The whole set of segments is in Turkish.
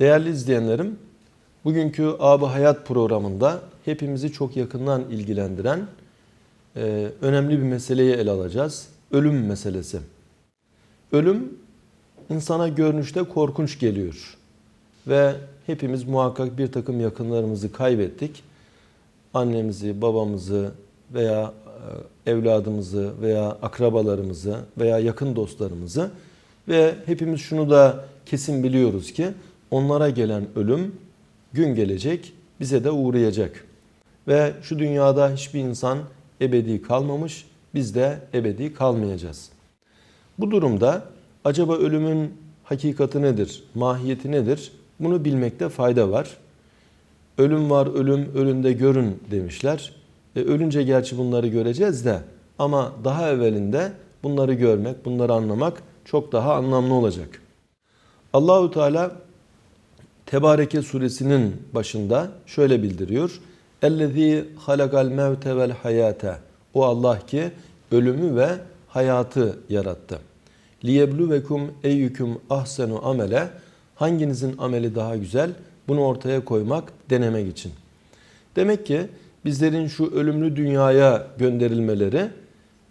Değerli izleyenlerim, bugünkü Ab Hayat programında hepimizi çok yakından ilgilendiren e, önemli bir meseleyi ele alacağız. Ölüm meselesi. Ölüm insana görünüşte korkunç geliyor. Ve hepimiz muhakkak bir takım yakınlarımızı kaybettik. Annemizi, babamızı veya e, evladımızı veya akrabalarımızı veya yakın dostlarımızı ve hepimiz şunu da kesin biliyoruz ki onlara gelen ölüm gün gelecek bize de uğrayacak. Ve şu dünyada hiçbir insan ebedi kalmamış, biz de ebedi kalmayacağız. Bu durumda acaba ölümün hakikati nedir, mahiyeti nedir? Bunu bilmekte fayda var. Ölüm var, ölüm ölünde görün demişler. E, ölünce gerçi bunları göreceğiz de ama daha evvelinde bunları görmek, bunları anlamak çok daha anlamlı olacak. Allahu Teala Tebareke suresinin başında şöyle bildiriyor. Ellezî halakal mevte vel hayate. O Allah ki ölümü ve hayatı yarattı. Liyebluvekum eyyüküm ahsenu amele. Hanginizin ameli daha güzel? Bunu ortaya koymak, denemek için. Demek ki bizlerin şu ölümlü dünyaya gönderilmeleri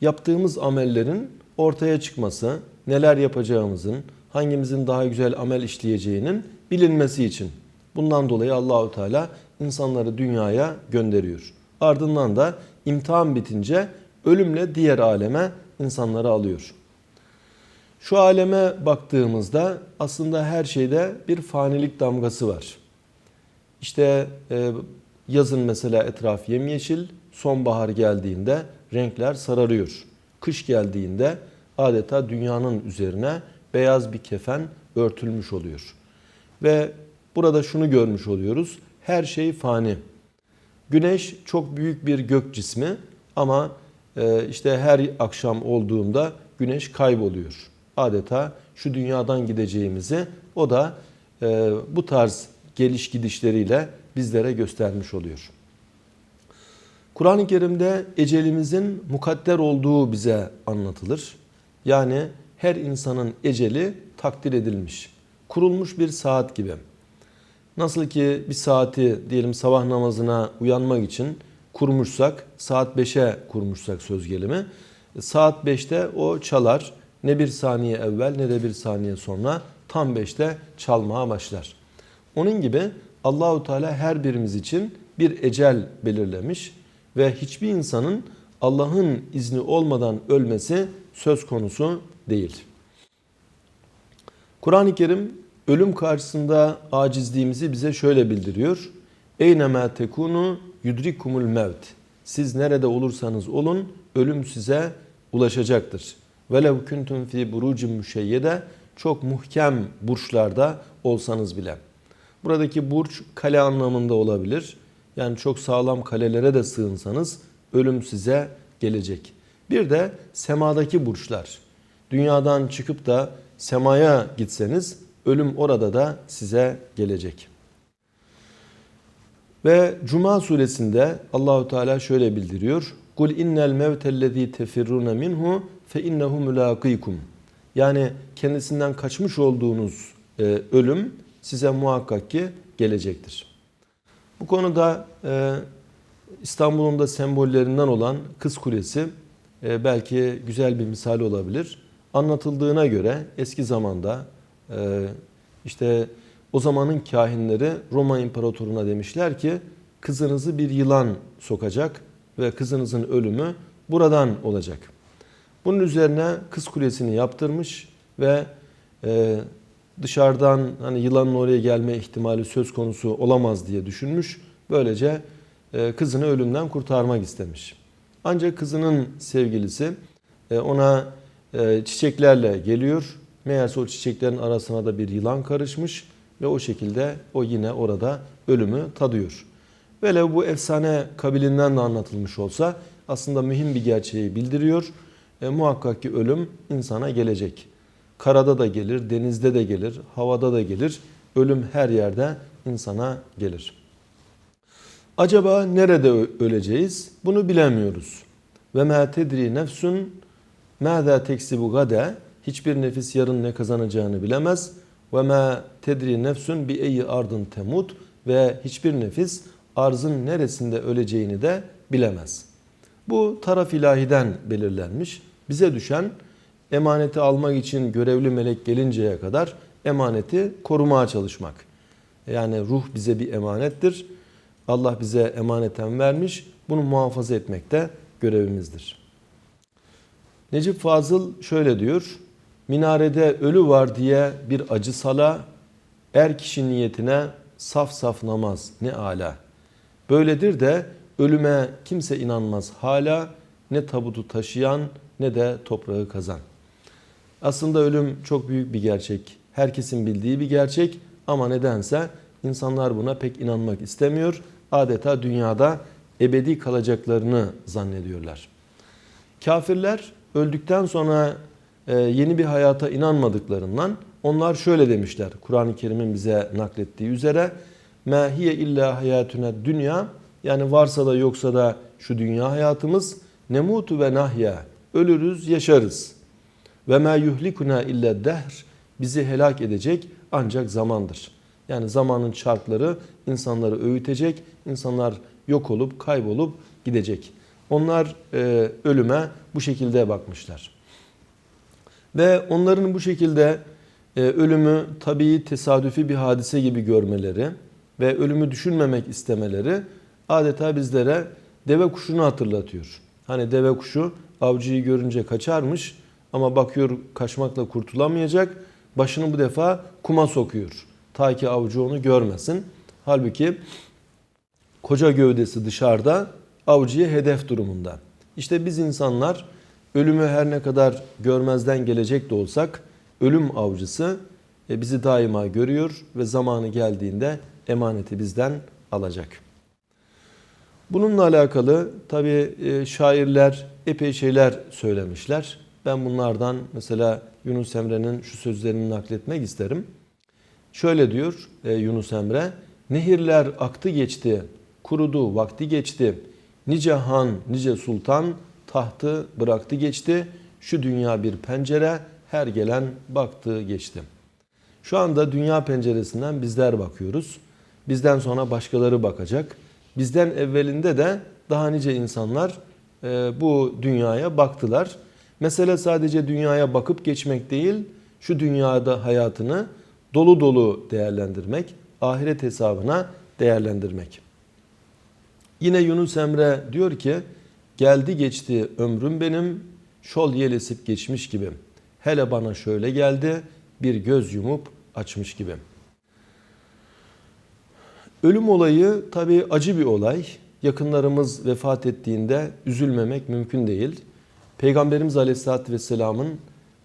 yaptığımız amellerin ortaya çıkması, neler yapacağımızın, hangimizin daha güzel amel işleyeceğinin bilinmesi için. Bundan dolayı Allahu Teala insanları dünyaya gönderiyor. Ardından da imtihan bitince ölümle diğer aleme insanları alıyor. Şu aleme baktığımızda aslında her şeyde bir fanilik damgası var. İşte e, yazın mesela etraf yemyeşil, sonbahar geldiğinde renkler sararıyor. Kış geldiğinde adeta dünyanın üzerine beyaz bir kefen örtülmüş oluyor. Ve burada şunu görmüş oluyoruz. Her şey fani. Güneş çok büyük bir gök cismi ama e, işte her akşam olduğunda güneş kayboluyor. Adeta şu dünyadan gideceğimizi o da e, bu tarz geliş gidişleriyle bizlere göstermiş oluyor. Kur'an-ı Kerim'de ecelimizin mukadder olduğu bize anlatılır. Yani her insanın eceli takdir edilmiş. Kurulmuş bir saat gibi. Nasıl ki bir saati diyelim sabah namazına uyanmak için kurmuşsak, saat 5'e kurmuşsak söz gelimi, saat 5'te o çalar. Ne bir saniye evvel ne de bir saniye sonra tam 5'te çalmaya başlar. Onun gibi Allahu Teala her birimiz için bir ecel belirlemiş ve hiçbir insanın Allah'ın izni olmadan ölmesi söz konusu değil. Kur'an-ı Kerim ölüm karşısında acizliğimizi bize şöyle bildiriyor. Eynemâ tekunu yudrikumul mevt. Siz nerede olursanız olun ölüm size ulaşacaktır. Velev kuntum fi burucin müşeyyede çok muhkem burçlarda olsanız bile. Buradaki burç kale anlamında olabilir. Yani çok sağlam kalelere de sığınsanız ölüm size gelecek. Bir de semadaki burçlar. Dünyadan çıkıp da semaya gitseniz ölüm orada da size gelecek. Ve Cuma suresinde Allahu Teala şöyle bildiriyor. Kul innel mevtellezî tefirrûne minhu fe innehu mulâkîkum. Yani kendisinden kaçmış olduğunuz e, ölüm size muhakkak ki gelecektir. Bu konuda e, İstanbul'un da sembollerinden olan Kız Kulesi e, belki güzel bir misal olabilir. Anlatıldığına göre eski zamanda e, işte o zamanın kahinleri Roma İmparatoruna demişler ki kızınızı bir yılan sokacak ve kızınızın ölümü buradan olacak. Bunun üzerine Kız Kulesi'ni yaptırmış ve e, dışarıdan hani yılanın oraya gelme ihtimali söz konusu olamaz diye düşünmüş. Böylece e, kızını ölümden kurtarmak istemiş. Ancak kızının sevgilisi e, ona çiçeklerle geliyor. Meğerse o çiçeklerin arasına da bir yılan karışmış ve o şekilde o yine orada ölümü tadıyor. Velev bu efsane kabilinden de anlatılmış olsa aslında mühim bir gerçeği bildiriyor. E, muhakkak ki ölüm insana gelecek. Karada da gelir, denizde de gelir, havada da gelir. Ölüm her yerde insana gelir. Acaba nerede öleceğiz? Bunu bilemiyoruz. Ve ma tedri nefsun mâzâ teksibu gade hiçbir nefis yarın ne kazanacağını bilemez. ve ma tedri nefsun bi eyyi ardın temut ve hiçbir nefis arzın neresinde öleceğini de bilemez. Bu taraf ilahiden belirlenmiş. Bize düşen emaneti almak için görevli melek gelinceye kadar emaneti korumaya çalışmak. Yani ruh bize bir emanettir. Allah bize emaneten vermiş. Bunu muhafaza etmek de görevimizdir. Necip Fazıl şöyle diyor. Minarede ölü var diye bir acı sala, er kişi niyetine saf saf namaz ne ala. Böyledir de ölüme kimse inanmaz hala, ne tabutu taşıyan ne de toprağı kazan. Aslında ölüm çok büyük bir gerçek. Herkesin bildiği bir gerçek ama nedense insanlar buna pek inanmak istemiyor. Adeta dünyada ebedi kalacaklarını zannediyorlar. Kafirler öldükten sonra e, yeni bir hayata inanmadıklarından onlar şöyle demişler. Kur'an-ı Kerim'in bize naklettiği üzere mehiye illa hayatüne dünya yani varsa da yoksa da şu dünya hayatımız nemutu ve nahya ölürüz yaşarız. Ve ma yuhlikuna illa dehr bizi helak edecek ancak zamandır. Yani zamanın çarkları insanları öğütecek, insanlar yok olup kaybolup gidecek. Onlar e, ölüme bu şekilde bakmışlar. Ve onların bu şekilde e, ölümü tabii tesadüfi bir hadise gibi görmeleri ve ölümü düşünmemek istemeleri adeta bizlere deve kuşunu hatırlatıyor. Hani deve kuşu avcıyı görünce kaçarmış ama bakıyor kaçmakla kurtulamayacak. Başını bu defa kuma sokuyor. Ta ki avcı onu görmesin. Halbuki koca gövdesi dışarıda avcıya hedef durumunda. İşte biz insanlar ölümü her ne kadar görmezden gelecek de olsak ölüm avcısı e, bizi daima görüyor ve zamanı geldiğinde emaneti bizden alacak. Bununla alakalı tabi şairler epey şeyler söylemişler. Ben bunlardan mesela Yunus Emre'nin şu sözlerini nakletmek isterim. Şöyle diyor e, Yunus Emre, nehirler aktı geçti, kurudu vakti geçti. Nice han, nice sultan tahtı bıraktı geçti. Şu dünya bir pencere, her gelen baktı geçti. Şu anda dünya penceresinden bizler bakıyoruz. Bizden sonra başkaları bakacak. Bizden evvelinde de daha nice insanlar e, bu dünyaya baktılar. Mesele sadece dünyaya bakıp geçmek değil, şu dünyada hayatını dolu dolu değerlendirmek, ahiret hesabına değerlendirmek. Yine Yunus Emre diyor ki, geldi geçti ömrüm benim, şol yel esip geçmiş gibi. Hele bana şöyle geldi, bir göz yumup açmış gibi. Ölüm olayı tabi acı bir olay. Yakınlarımız vefat ettiğinde üzülmemek mümkün değil. Peygamberimiz Aleyhisselatü Vesselam'ın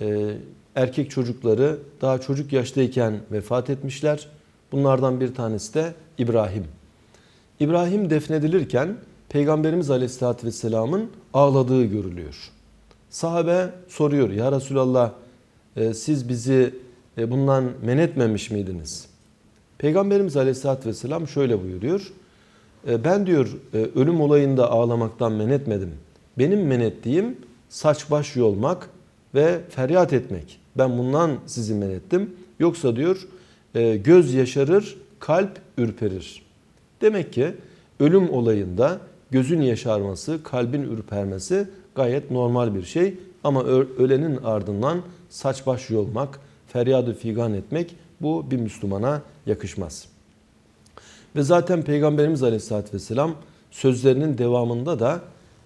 e, erkek çocukları daha çocuk yaştayken vefat etmişler. Bunlardan bir tanesi de İbrahim. İbrahim defnedilirken Peygamberimiz Aleyhisselatü Vesselam'ın ağladığı görülüyor. Sahabe soruyor ya Resulallah e, siz bizi e, bundan men etmemiş miydiniz? Peygamberimiz Aleyhisselatü Vesselam şöyle buyuruyor. E, ben diyor ölüm olayında ağlamaktan men etmedim. Benim men ettiğim saç baş yolmak ve feryat etmek. Ben bundan sizi men ettim. Yoksa diyor göz yaşarır, kalp ürperir. Demek ki ölüm olayında gözün yaşarması, kalbin ürpermesi gayet normal bir şey. Ama ölenin ardından saç baş yolmak, feryadı figan etmek bu bir Müslümana yakışmaz. Ve zaten Peygamberimiz Aleyhisselatü Vesselam sözlerinin devamında da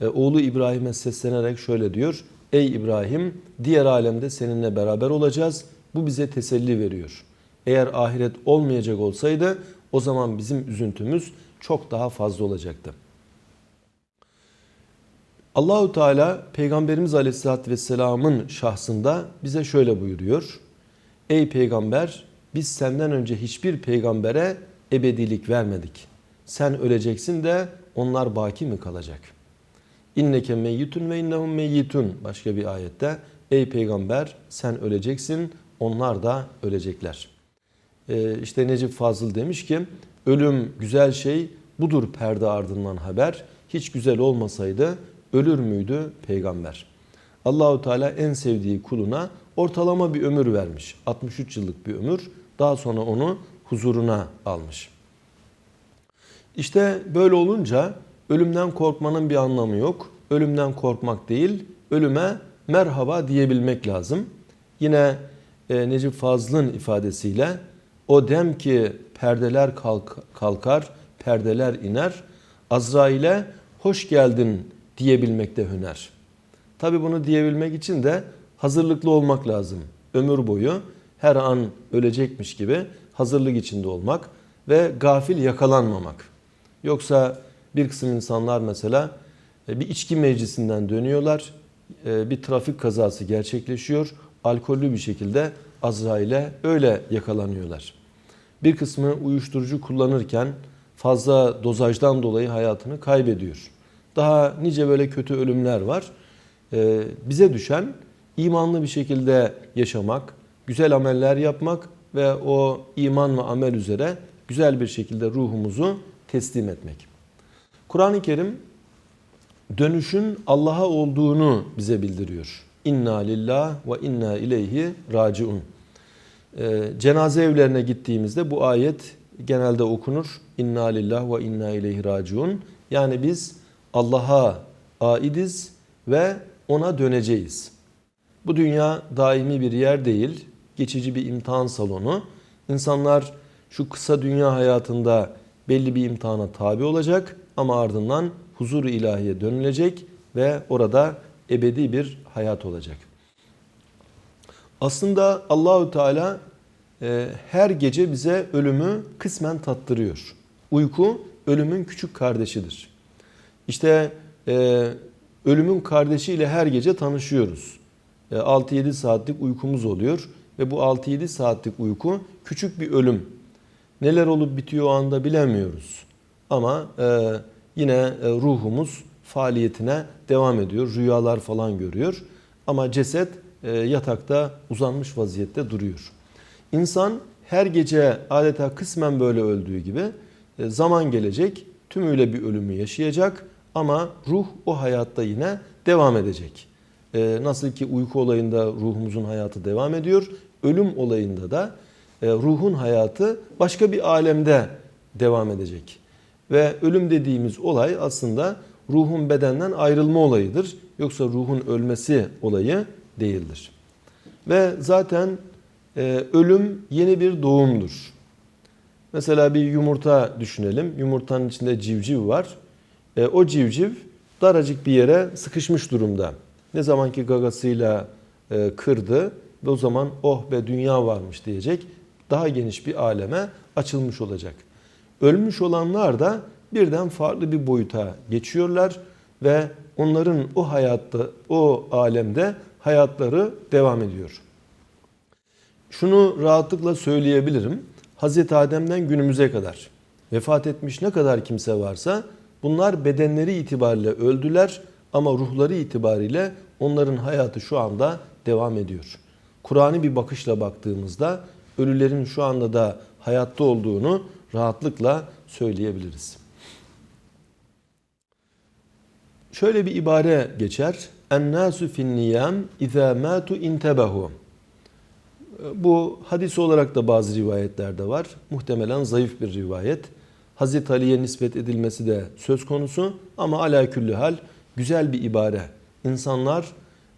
e, oğlu İbrahim'e seslenerek şöyle diyor. Ey İbrahim diğer alemde seninle beraber olacağız. Bu bize teselli veriyor. Eğer ahiret olmayacak olsaydı o zaman bizim üzüntümüz çok daha fazla olacaktı. Allahu Teala Peygamberimiz Aleyhisselatü Vesselam'ın şahsında bize şöyle buyuruyor. Ey peygamber biz senden önce hiçbir peygambere ebedilik vermedik. Sen öleceksin de onlar baki mi kalacak? İnneke meyyitun ve innehum meyyitun başka bir ayette. Ey peygamber sen öleceksin onlar da ölecekler. Ee, işte Necip Fazıl demiş ki ölüm güzel şey budur perde ardından haber. Hiç güzel olmasaydı ölür müydü peygamber? Allahu Teala en sevdiği kuluna ortalama bir ömür vermiş. 63 yıllık bir ömür. Daha sonra onu huzuruna almış. İşte böyle olunca ölümden korkmanın bir anlamı yok. Ölümden korkmak değil, ölüme merhaba diyebilmek lazım. Yine e, Necip Fazıl'ın ifadesiyle o dem ki perdeler kalk, kalkar, perdeler iner, Azrail'e hoş geldin diyebilmekte hüner. Tabi bunu diyebilmek için de hazırlıklı olmak lazım. Ömür boyu her an ölecekmiş gibi hazırlık içinde olmak ve gafil yakalanmamak. Yoksa bir kısım insanlar mesela e, bir içki meclisinden dönüyorlar, e, bir trafik kazası gerçekleşiyor, alkollü bir şekilde Azrail'e öyle yakalanıyorlar. Bir kısmı uyuşturucu kullanırken fazla dozajdan dolayı hayatını kaybediyor. Daha nice böyle kötü ölümler var. E, bize düşen imanlı bir şekilde yaşamak, güzel ameller yapmak ve o iman ve amel üzere güzel bir şekilde ruhumuzu teslim etmek. Kur'an-ı Kerim dönüşün Allah'a olduğunu bize bildiriyor. İnna lillah ve inna ileyhi raciun. Ee, cenaze evlerine gittiğimizde bu ayet genelde okunur. İnna lillah ve inna ileyhi raciun. Yani biz Allah'a aidiz ve ona döneceğiz. Bu dünya daimi bir yer değil, geçici bir imtihan salonu. İnsanlar şu kısa dünya hayatında belli bir imtihana tabi olacak ama ardından huzur ilahiye dönülecek ve orada ebedi bir hayat olacak. Aslında Allahü Teala e, her gece bize ölümü kısmen tattırıyor. Uyku ölümün küçük kardeşidir. İşte e, ölümün kardeşiyle her gece tanışıyoruz. E, 6-7 saatlik uykumuz oluyor ve bu 6-7 saatlik uyku küçük bir ölüm. Neler olup bitiyor o anda bilemiyoruz. Ama e, yine e, ruhumuz faaliyetine devam ediyor. Rüyalar falan görüyor. Ama ceset yatakta uzanmış vaziyette duruyor. İnsan her gece adeta kısmen böyle öldüğü gibi e, zaman gelecek tümüyle bir ölümü yaşayacak ama ruh o hayatta yine devam edecek. E, nasıl ki uyku olayında ruhumuzun hayatı devam ediyor, ölüm olayında da e, ruhun hayatı başka bir alemde devam edecek. Ve ölüm dediğimiz olay aslında ruhun bedenden ayrılma olayıdır. Yoksa ruhun ölmesi olayı değildir. Ve zaten e, ölüm yeni bir doğumdur. Mesela bir yumurta düşünelim. Yumurtanın içinde civciv var. E, o civciv daracık bir yere sıkışmış durumda. Ne zamanki gagasıyla e, kırdı ve o zaman oh be dünya varmış diyecek. Daha geniş bir aleme açılmış olacak. Ölmüş olanlar da birden farklı bir boyuta geçiyorlar ve onların o hayatta, o alemde hayatları devam ediyor. Şunu rahatlıkla söyleyebilirim. Hazreti Adem'den günümüze kadar vefat etmiş ne kadar kimse varsa bunlar bedenleri itibariyle öldüler ama ruhları itibariyle onların hayatı şu anda devam ediyor. Kur'an'ı bir bakışla baktığımızda ölülerin şu anda da hayatta olduğunu rahatlıkla söyleyebiliriz. Şöyle bir ibare geçer. Ennâsü fin niyam izâ mâtu intebehu. Bu hadis olarak da bazı rivayetlerde var. Muhtemelen zayıf bir rivayet. Hazreti Ali'ye nispet edilmesi de söz konusu ama ala külli hal güzel bir ibare. İnsanlar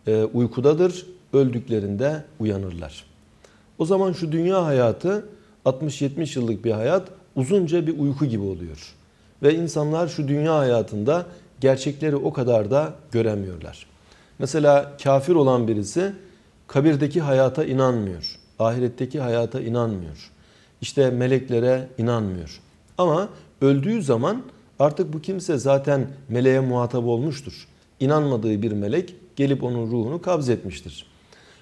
e, uykudadır, öldüklerinde uyanırlar. O zaman şu dünya hayatı 60-70 yıllık bir hayat uzunca bir uyku gibi oluyor. Ve insanlar şu dünya hayatında gerçekleri o kadar da göremiyorlar. Mesela kafir olan birisi kabirdeki hayata inanmıyor. Ahiretteki hayata inanmıyor. İşte meleklere inanmıyor. Ama öldüğü zaman artık bu kimse zaten meleğe muhatap olmuştur. İnanmadığı bir melek gelip onun ruhunu kabzetmiştir.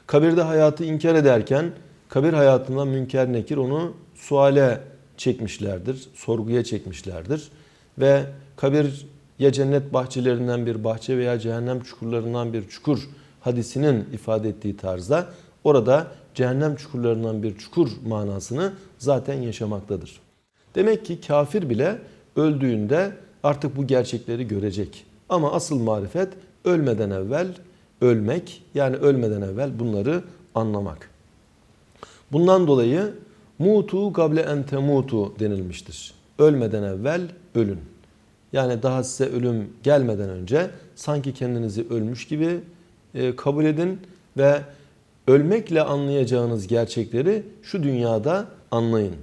Kabirde hayatı inkar ederken kabir hayatında münker nekir onu suale çekmişlerdir, sorguya çekmişlerdir. Ve kabir ya cennet bahçelerinden bir bahçe veya cehennem çukurlarından bir çukur hadisinin ifade ettiği tarzda orada cehennem çukurlarından bir çukur manasını zaten yaşamaktadır. Demek ki kafir bile öldüğünde artık bu gerçekleri görecek. Ama asıl marifet ölmeden evvel ölmek yani ölmeden evvel bunları anlamak. Bundan dolayı mutu gable en temutu denilmiştir. Ölmeden evvel ölün. Yani daha size ölüm gelmeden önce sanki kendinizi ölmüş gibi e, kabul edin ve ölmekle anlayacağınız gerçekleri şu dünyada anlayın.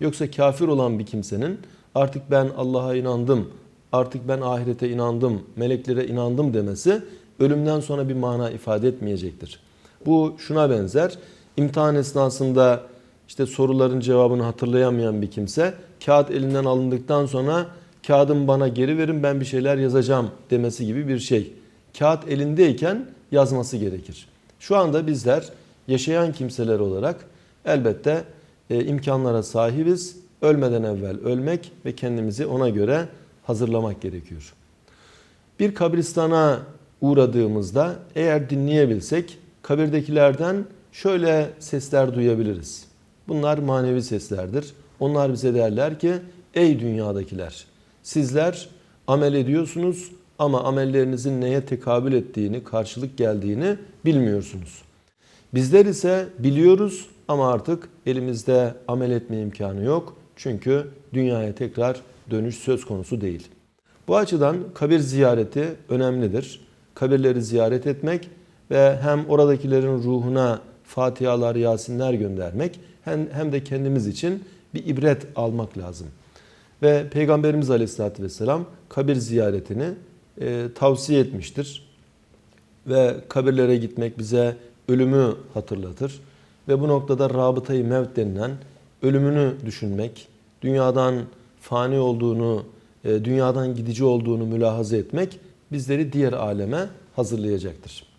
Yoksa kafir olan bir kimsenin artık ben Allah'a inandım, artık ben ahirete inandım, meleklere inandım demesi ölümden sonra bir mana ifade etmeyecektir. Bu şuna benzer. İmtihan esnasında işte soruların cevabını hatırlayamayan bir kimse kağıt elinden alındıktan sonra kağıdımı bana geri verin ben bir şeyler yazacağım demesi gibi bir şey. Kağıt elindeyken yazması gerekir. Şu anda bizler yaşayan kimseler olarak elbette e, imkanlara sahibiz. Ölmeden evvel ölmek ve kendimizi ona göre hazırlamak gerekiyor. Bir kabristana uğradığımızda eğer dinleyebilsek kabirdekilerden şöyle sesler duyabiliriz. Bunlar manevi seslerdir. Onlar bize derler ki ey dünyadakiler sizler amel ediyorsunuz ama amellerinizin neye tekabül ettiğini, karşılık geldiğini bilmiyorsunuz. Bizler ise biliyoruz ama artık elimizde amel etme imkanı yok. Çünkü dünyaya tekrar dönüş söz konusu değil. Bu açıdan kabir ziyareti önemlidir. Kabirleri ziyaret etmek ve hem oradakilerin ruhuna fatihalar, yasinler göndermek hem, hem de kendimiz için bir ibret almak lazım. Ve Peygamberimiz Aleyhisselatü Vesselam kabir ziyaretini e, tavsiye etmiştir. Ve kabirlere gitmek bize ölümü hatırlatır. Ve bu noktada rabıtayı mevt denilen ölümünü düşünmek, dünyadan fani olduğunu, e, dünyadan gidici olduğunu mülahaza etmek bizleri diğer aleme hazırlayacaktır.